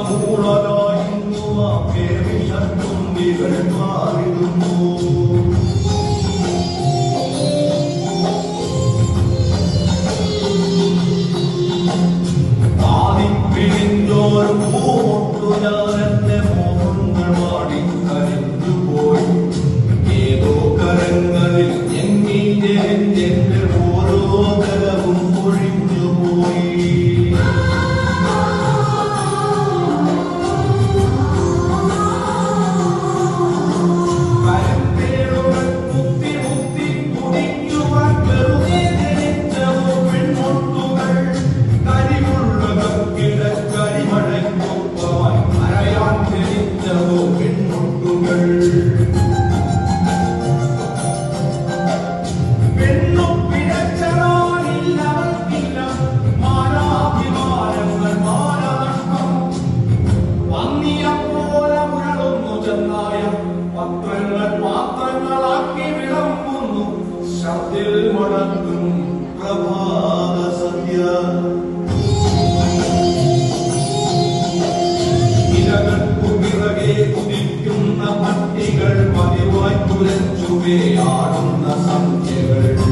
无论。ഉറങ്ങും പ്രഭാത സന്ധ്യ. ഇലകൾക്കു പട്ടികൾ പതിവായി പുലച്ചുവേയാടുന്ന സംഖ്യകൾ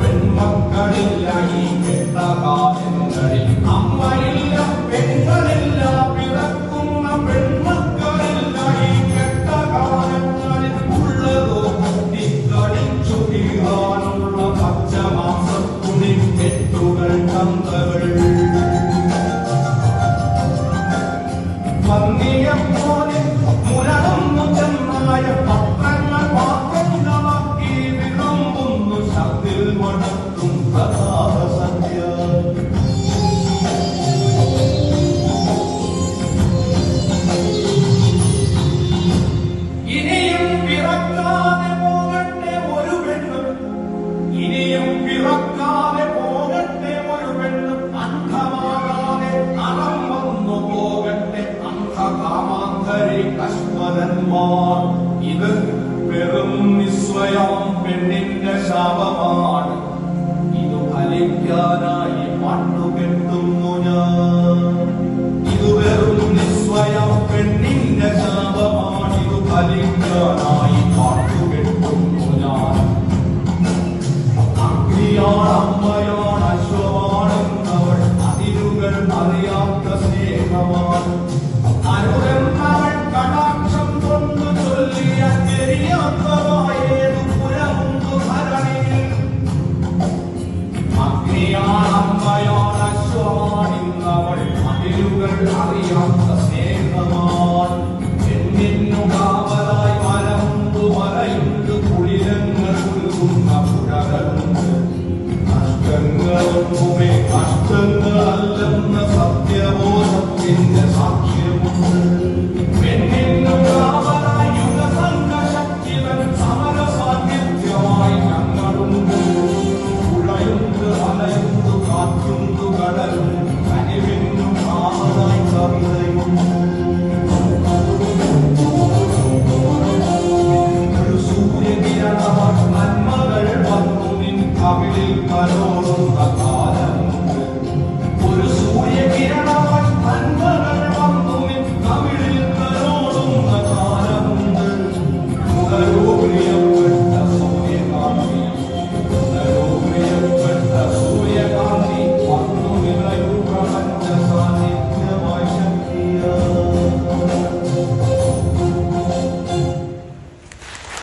പെൺമക്കളില്ല ഈ കേട്ട കാര്യങ്ങളിൽ അമ്മയില്ല പെങ്ങളില്ല ശാപം പെണ്ണിന്റെ ശാപമാണ്. ഇത് ഫലിക്കാനായി മണ്ണു കെട്ടുന്നു ഞാൻ. അറിയാത്ത സ്നേഹമാൻ എന്നിന്നുകാ